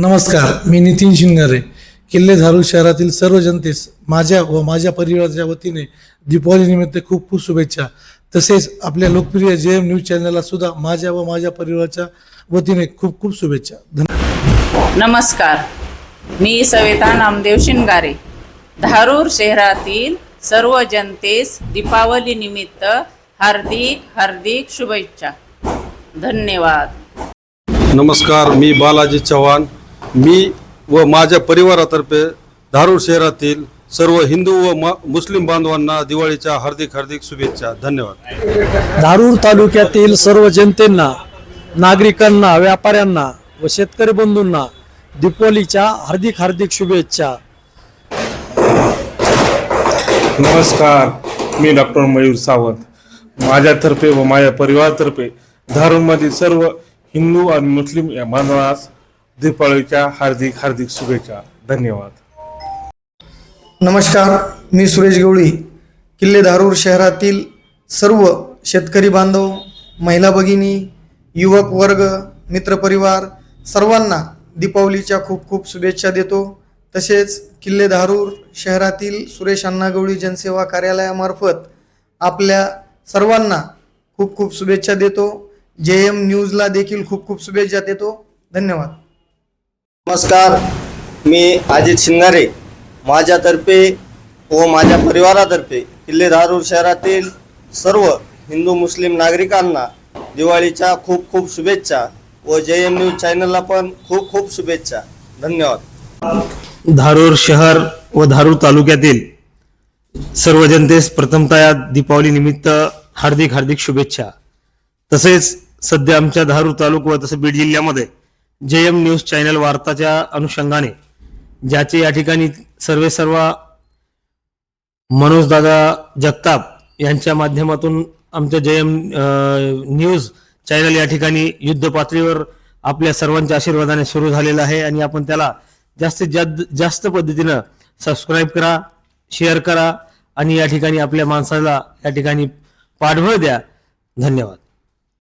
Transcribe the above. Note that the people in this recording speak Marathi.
नमस्कार मी नितीन शिंगारे. किल्ले धारूर शहरातील सर्व जनतेस माझ्या व माझ्या परिवाराच्या वतीने दीपावलीनिमित्त खूप खूप शुभेच्छा. तसेच आपल्या लोकप्रिय जे एम न्यूज चॅनलला सुद्धा माझ्या व माझ्या परिवाराच्या वतीने खूप खूप शुभेच्छा. धन्यवाद नमस्कार. मी सविता नामदेव शिंगारे. धारूर शहरातील सर्व जनतेस दीपावली निमित्त हार्दिक हार्दिक शुभेच्छा. धन्यवाद. नमस्कार मी बालाजी चव्हाण. मी व माझ्या परिवारातर्फे धारूर शहरातील सर्व हिंदू व म मुस्लिम बांधवांना दिवाळीच्या हार्दिक हार्दिक शुभेच्छा. धन्यवाद. धारूर तालुक्यातील सर्व जनतेंना नागरिकांना व्यापाऱ्यांना व शेतकरी बंधूंना दीपावलीच्या हार्दिक हार्दिक शुभेच्छा. नमस्कार. मी डॉक्टर मयूर सावंत. माझ्यातर्फे व माझ्या परिवारातर्फे धारूरमधील सर्व हिंदू आणि मुस्लिम या बांधवांस दीपावलीच्या हार्दिक हार्दिक शुभेच्छा. धन्यवाद. नमस्कार मी सुरेश गवळी. किल्ले धारूर शहरातील सर्व शेतकरी बांधव महिला भगिनी युवक वर्ग मित्रपरिवार सर्वांना दीपावलीच्या खूप खूप शुभेच्छा देतो. तसेच किल्ले धारूर शहरातील सुरेश अण्णा गवळी जनसेवा कार्यालयामार्फत आपल्या सर्वांना खूप खूप शुभेच्छा देतो. जे एम न्यूजला देखील खूप खूप शुभेच्छा देतो. धन्यवाद. नमस्कार मी अजित शिंगारे. माझ्यातर्फे व माझ्या परिवारातर्फे किल्ले धारूर शहरातील सर्व हिंदू मुस्लिम नागरिकांना दिवाळीच्या खूप खूप शुभेच्छा व जे एम न्यूज चॅनलला पण खूप खूप शुभेच्छा. धन्यवाद. धारूर शहर व धारूर तालुक्यातील सर्व जनतेस प्रथमतः या दीपावली निमित्त हार्दिक हार्दिक शुभेच्छा. तसेच सध्या आमच्या धारूर तालुका व तसं बीड जिल्ह्यामध्ये जे एम न्यूज चॅनल वार्ताच्या अनुषंगाने ज्याचे या ठिकाणी सर्वे सर्व मनोजदादा जगताप यांच्या माध्यमातून आमच्या जे एम न्यूज चॅनल या ठिकाणी युद्ध पातळीवर आपल्या सर्वांच्या आशीर्वादाने सुरू झालेलं आहे आणि आपण त्याला जास्तीत जास्त जास्त पद्धतीनं सबस्क्राईब करा शेअर करा आणि या ठिकाणी आपल्या माणसाला या ठिकाणी पाठबळ द्या. धन्यवाद.